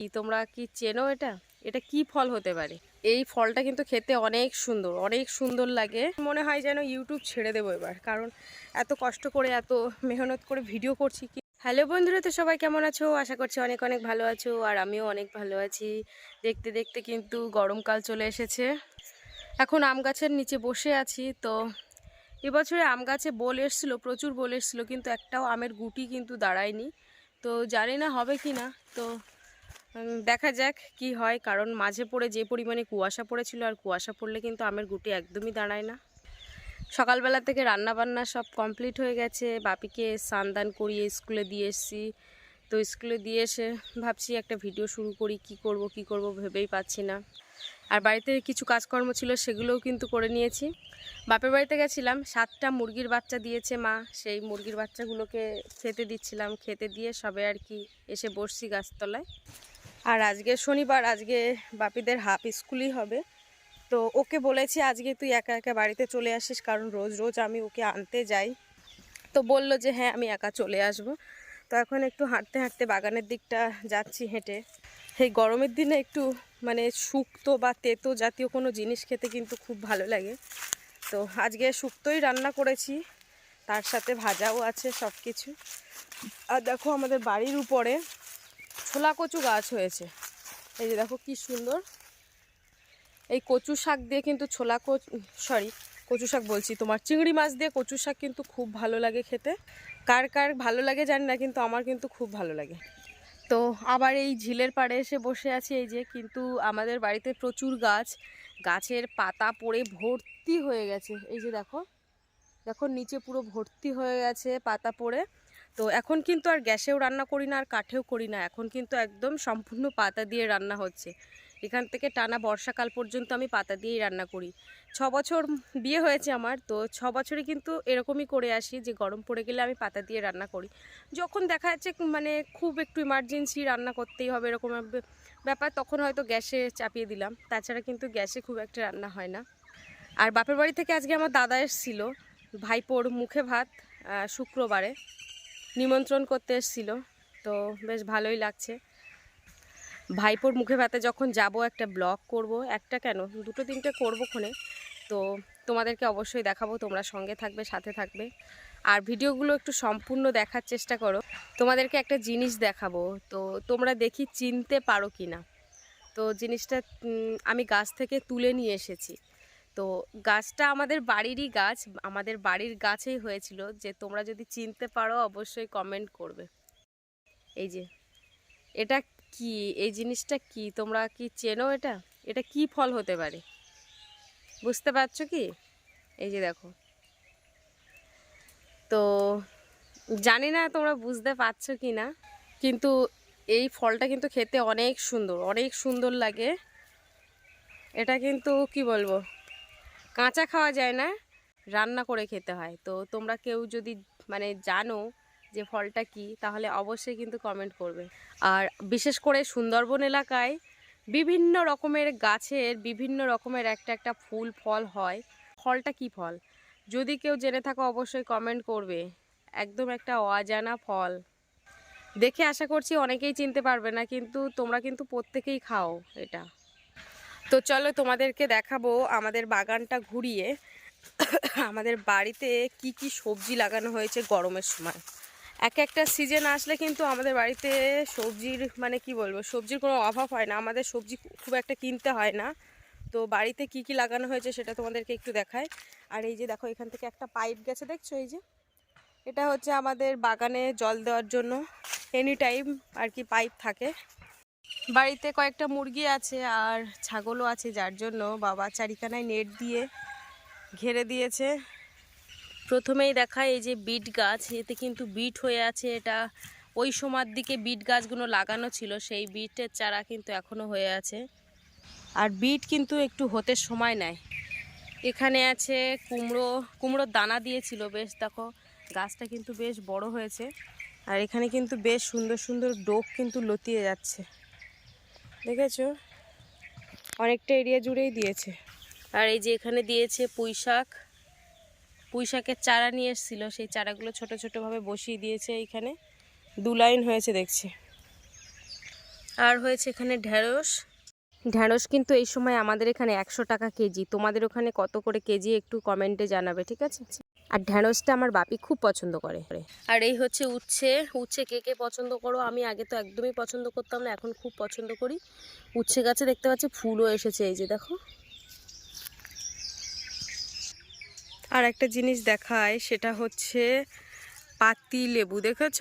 কি তোমরা কি চেনো এটা? এটা কি ফল হতে পারে? এই ফলটা কিন্তু খেতে অনেক সুন্দর অনেক সুন্দর লাগে। মনে হয় যেন ইউটিউব ছেড়ে দেবো এবার, কারণ এত কষ্ট করে, এত মেহনত করে ভিডিও করছি কি হ্যালো বন্ধুরা, তো সবাই কেমন আছো? আশা করছি অনেক অনেক ভালো আছো, আর আমিও অনেক ভালো আছি। দেখতে দেখতে কিন্তু গরমকাল চলে এসেছে। এখন আম গাছের নিচে বসে আছি, তো এবছরে আম গাছে বোল এসেছিল, প্রচুর বোল এসেছিল, কিন্তু একটাও আমের গুটি কিন্তু দাঁড়ায়নি। তো জানি না হবে কি না তো দেখা যাক কি হয়। কারণ মাঝে পড়ে যে পরিমাণে কুয়াশা পড়েছিল আর কুয়াশা পড়লে কিন্তু আমের গুটি একদমই দাঁড়ায় না। সকালবেলা থেকে রান্না বান্না সব কমপ্লিট হয়ে গেছে। বাপিকে স্নান দান করিয়ে স্কুলে দিয়ে এসেছি। তো স্কুলে দিয়ে এসে ভাবছি একটা ভিডিও শুরু করি, কি করব কি করব ভেবেই পাচ্ছি না। আর বাড়িতে কিছু কাজকর্ম ছিল সেগুলোও কিন্তু করে নিয়েছি। বাপের বাড়িতে গেছিলাম, সাতটা মুরগির বাচ্চা দিয়েছে মা। সেই মুরগির বাচ্চাগুলোকে খেতে দিচ্ছিলাম। খেতে দিয়ে সবে আর কি এসে বসছি গাছতলায়। আর আজকে শনিবার, আজকে বাপিদের হাফ স্কুলই হবে। তো ওকে বলেছি আজকে তুই একা একা বাড়িতে চলে আসিস, কারণ রোজ রোজ আমি ওকে আনতে যাই। তো বলল যে হ্যাঁ আমি একা চলে আসব। তো এখন একটু হাঁটতে হাঁটতে বাগানের দিকটা যাচ্ছি হেঁটে। এই গরমের দিনে একটু মানে শুক্তো বা তেতো জাতীয় কোনো জিনিস খেতে কিন্তু খুব ভালো লাগে। তো আজকে শুক্তোই রান্না করেছি, তার সাথে ভাজাও আছে সব কিছু আর দেখো আমাদের বাড়ির উপরে ছোলা কচু গাছ হয়েছে। এই যে দেখো কি সুন্দর। এই কচু শাক দিয়ে কিন্তু ছোলা কচু সরি কচু শাক বলছি। তোমার চিংড়ি মাছ দিয়ে কচু শাক কিন্তু খুব ভালো লাগে খেতে। কার কার ভালো লাগে জানি না, কিন্তু আমার কিন্তু খুব ভালো লাগে। তো আবার এই ঝিলের পাড়ে এসে বসে আছি এই যে, কিন্তু আমাদের বাড়িতে প্রচুর গাছ। গাছের পাতা পড়ে ভর্তি হয়ে গেছে। এই যে দেখো দেখো নিচে পুরো ভর্তি হয়ে গেছে পাতা পড়ে। তো এখন কিন্তু আর গ্যাসেও রান্না করি না, আর কাঠেও করি না। এখন কিন্তু একদম সম্পূর্ণ পাতা দিয়ে রান্না হচ্ছে। এখান থেকে টানা বর্ষাকাল পর্যন্ত আমি পাতা দিয়েই রান্না করি। ছ বছর বিয়ে হয়েছে আমার, তো ছ বছরে কিন্তু এরকমই করে আসি যে গরম পড়ে গেলে আমি পাতা দিয়ে রান্না করি। যখন দেখা যাচ্ছে মানে খুব একটু ইমার্জেন্সি রান্না করতেই হবে এরকম ব্যাপার, তখন হয়তো গ্যাসে চাপিয়ে দিলাম। তাছাড়া কিন্তু গ্যাসে খুব একটা রান্না হয় না। আর বাপের বাড়ি থেকে আজকে আমার দাদা এসেছিল, ভাইপোর মুখে ভাত শুক্রবারে। নিমন্ত্রণ করতে এসেছিল। তো বেশ ভালোই লাগছে। ভাইপোর মুখে ভাতে যখন যাব একটা ব্লগ করব, একটা কেন? দুটো তিনটে করব ক্ষণে। তো তোমাদেরকে অবশ্যই দেখাবো, তোমরা সঙ্গে থাকবে, সাথে থাকবে। আর ভিডিওগুলো একটু সম্পূর্ণ দেখার চেষ্টা করো। তোমাদেরকে একটা জিনিস দেখাবো। তো তোমরা দেখি চিনতে পারো কি না তো জিনিসটা আমি গাছ থেকে তুলে নিয়ে এসেছি। তো গাছটা আমাদের বাড়িরই গাছ, আমাদের বাড়ির গাছেই হয়েছিল। যে তোমরা যদি চিনতে পারো অবশ্যই কমেন্ট করবে। এই যে, এটা কি? এই জিনিসটা কি? তোমরা কি চেনো এটা? এটা কি ফল হতে পারে? বুঝতে পারছ কি? এই যে দেখো। তো জানি না তোমরা বুঝতে পারছ কি না, কিন্তু এই ফলটা কিন্তু খেতে অনেক সুন্দর অনেক সুন্দর লাগে। এটা কিন্তু কি বলব? কাঁচা খাওয়া যায় না, রান্না করে খেতে হয়। তো তোমরা কেউ যদি মানে জানো যে ফলটা কি, তাহলে অবশ্যই কিন্তু কমেন্ট করবে। আর বিশেষ করে সুন্দরবন এলাকায় বিভিন্ন রকমের গাছের, বিভিন্ন রকমের একটা একটা ফুল, ফল হয়। ফলটা কি ফল? যদি কেউ জেনে থাকো অবশ্যই কমেন্ট করবে। একদম একটা অজানা ফল। দেখে আশা করছি অনেকেই চিনতে পারবে না, কিন্তু তোমরা কিন্তু প্রত্যেকেই খাও এটা। তো চলো তোমাদেরকে দেখাবো আমাদের বাগানটা ঘুরিয়ে আমাদের বাড়িতে কি কি সবজি লাগানো হয়েছে গরমের সময়। এক একটা সিজন আসলে কিন্তু আমাদের বাড়িতে সবজির মানে কি বলব, সবজির কোনো অভাব হয় না, আমাদের সবজি খুব একটা কিনতে হয় না। তো বাড়িতে কি কি লাগানো হয়েছে সেটা তোমাদেরকে একটু দেখায় আর এই যে দেখো, এখান থেকে একটা পাইপ গেছে, দেখছ এই যে? এটা হচ্ছে আমাদের বাগানে জল দেওয়ার জন্য এনি টাইম আর কি পাইপ থাকে। বাড়িতে কয়েকটা মুরগি আছে আর ছাগলও আছে, যার জন্য বাবা চারিখানায় নেট দিয়ে ঘেরে দিয়েছে। প্রথমেই দেখা এই যে বিট গাছ, এতে কিন্তু বিট হয়ে আছে। এটা ওই সময়ের দিকে বিট গাছগুলো লাগানো ছিল, সেই বিটের চারা কিন্তু এখনও হয়ে আছে। আর বিট কিন্তু একটু হতে সময় নেয়। এখানে আছে কুমড়ো, কুমড়োর দানা দিয়েছিল। বেশ দেখো, গাছটা কিন্তু বেশ বড় হয়েছে। আর এখানে কিন্তু বেশ সুন্দর সুন্দর ডোক কিন্তু লতিয়ে যাচ্ছে। দেখেছ? অনেকটা এরিয়া জুড়েই দিয়েছে। আর এই যে এখানে দিয়েছে পুঁই শাক। পুঁই শাকের চারা নিয়ে এসেছিল। সেই চারাগুলো ছোটো ছোটোভাবে বসিয়ে দিয়েছে এইখানে। দু লাইন হয়েছে দেখছি। আর হয়েছে এখানে ঢ্যাঁড়স ঢ্যাঁড়স কিন্তু এই সময় আমাদের এখানে একশো টাকা কেজি। তোমাদের ওখানে কত করে কেজি একটু কমেন্টে জানাবে, ঠিক আছে? আর ঢ্যাঁড়সটা আমার বাপি খুব পছন্দ করে। আর এই হচ্ছে উচ্ছে। উচ্ছে কে কে পছন্দ করো? আমি আগে তো একদমই পছন্দ করতাম না, এখন খুব পছন্দ করি। উচ্ছে গাছে দেখতে পাচ্ছি ফুলও এসেছে, এই যে দেখো। আর একটা জিনিস দেখায়, সেটা হচ্ছে পাতি লেবু, দেখেছ?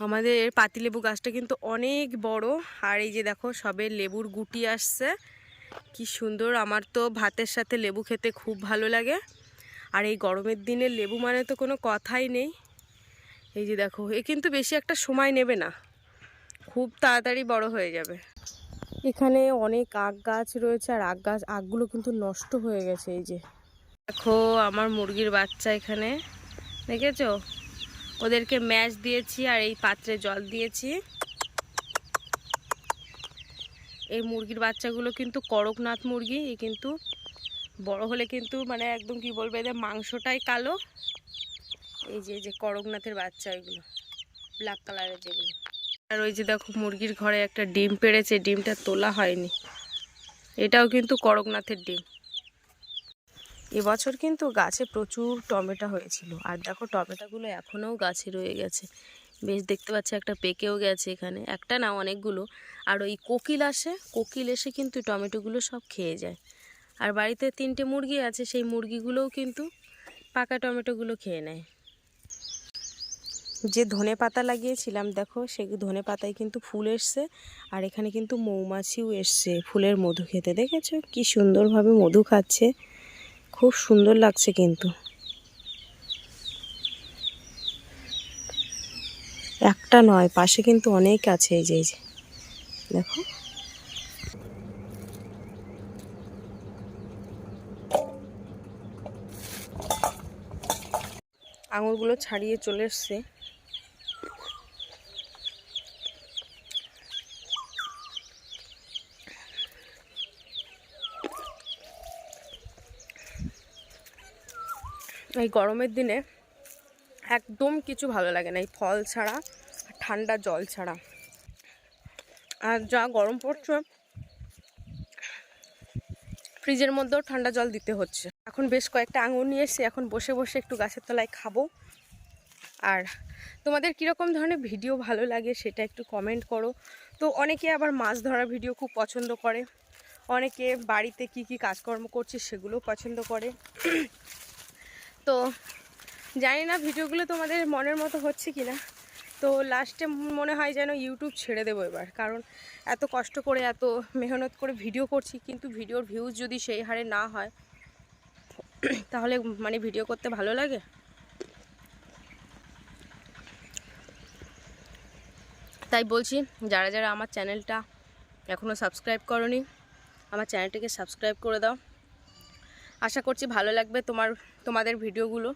আমাদের পাতিলেবু গাছটা কিন্তু অনেক বড়। আর এই যে দেখো, সবে লেবুর গুটি আসছে। কি সুন্দর, আমার তো ভাতের সাথে লেবু খেতে খুব ভালো লাগে। আর এই গরমের দিনে লেবু মানে তো কোনো কথাই নেই। এই যে দেখো, এ কিন্তু বেশি একটা সময় নেবে না। খুব তাড়াতাড়ি বড় হয়ে যাবে। এখানে অনেক আগ গাছ রয়েছে, আর আগ গাছ, আগগুলো কিন্তু নষ্ট হয়ে গেছে এই যে। দেখো, আমার মুরগির বাচ্চা এখানে। দেখেছ? ওদেরকে ম্যাশ দিয়েছি আর এই পাত্রে জল দিয়েছি। এই মুরগির বাচ্চাগুলো কিন্তু করকনাথ মুরগি এই কিন্তু বড় হলে কিন্তু মানে একদম কি বলবে, এদের মাংসটাই কালো। এই যে যে করকনাথের বাচ্চা এগুলো ব্ল্যাক কালারের যেগুলো। আর ওই যে দেখো মুরগির ঘরে একটা ডিম পেড়েছে, ডিমটা তোলা হয়নি। এটাও কিন্তু করকনাথের ডিম। এবছর কিন্তু গাছে প্রচুর টমেটো হয়েছিল। আর দেখো টমেটোগুলো এখনও গাছে রয়ে গেছে। বেশ দেখতে পাচ্ছি একটা পেকেও গেছে এখানে। একটা না অনেকগুলো। আর ওই কোকিল আসে, কোকিল এসে কিন্তু টমেটোগুলো সব খেয়ে যায়। আর বাড়িতে তিনটে মুরগি আছে, সেই মুরগিগুলোও কিন্তু পাকা টমেটোগুলো খেয়ে নেয়। যে ধনে পাতা লাগিয়েছিলাম, দেখো সেই ধনে পাতায় কিন্তু ফুল এসছে। আর এখানে কিন্তু মৌমাছিও এসছে ফুলের মধু খেতে। দেখেছ? কি সুন্দরভাবে মধু খাচ্ছে। খুব সুন্দর লাগছে কিন্তু। একটা নয়, পাশে কিন্তু অনেক আছে এই যে এই যে। দেখো। আঙুরগুলো ছাড়িয়ে চলে এসছে। এই গরমের দিনে একদম কিছু ভালো লাগে না, এই ফল ছাড়া ঠান্ডা জল ছাড়া। আর যা গরম পড়ছে, ফ্রিজের মধ্যেও ঠান্ডা জল দিতে হচ্ছে। এখন বেশ কয়েকটা আঙুর নিয়ে এসেছি, এখন বসে বসে একটু গাছের তলায় খাব। আর তোমাদের কীরকম ধরনের ভিডিও ভালো লাগে সেটা একটু কমেন্ট করো। তো অনেকে আবার মাছ ধরার ভিডিও খুব পছন্দ করে, অনেকে বাড়িতে কি কি কাজকর্ম করছে সেগুলোও পছন্দ করে। তো জানি না ভিডিওগুলো তোমাদের মনের মতো হচ্ছে কি না। তো লাস্টে মনে হয় যেন ইউটিউব ছেড়ে দেবো এবার। কারণ এত কষ্ট করে, এত মেহনত করে ভিডিও করছি, কিন্তু ভিডিওর ভিউজ যদি সেই হারে না হয়, তাহলে মানে ভিডিও করতে ভালো লাগে? তাই বলছি, যারা যারা আমার চ্যানেলটা এখনও সাবস্ক্রাইব করনি, আমার চ্যানেলটিকে সাবস্ক্রাইব করে দাও। আশা করছি ভালো লাগবে তোমার তোমাদের ভিডিওগুলো।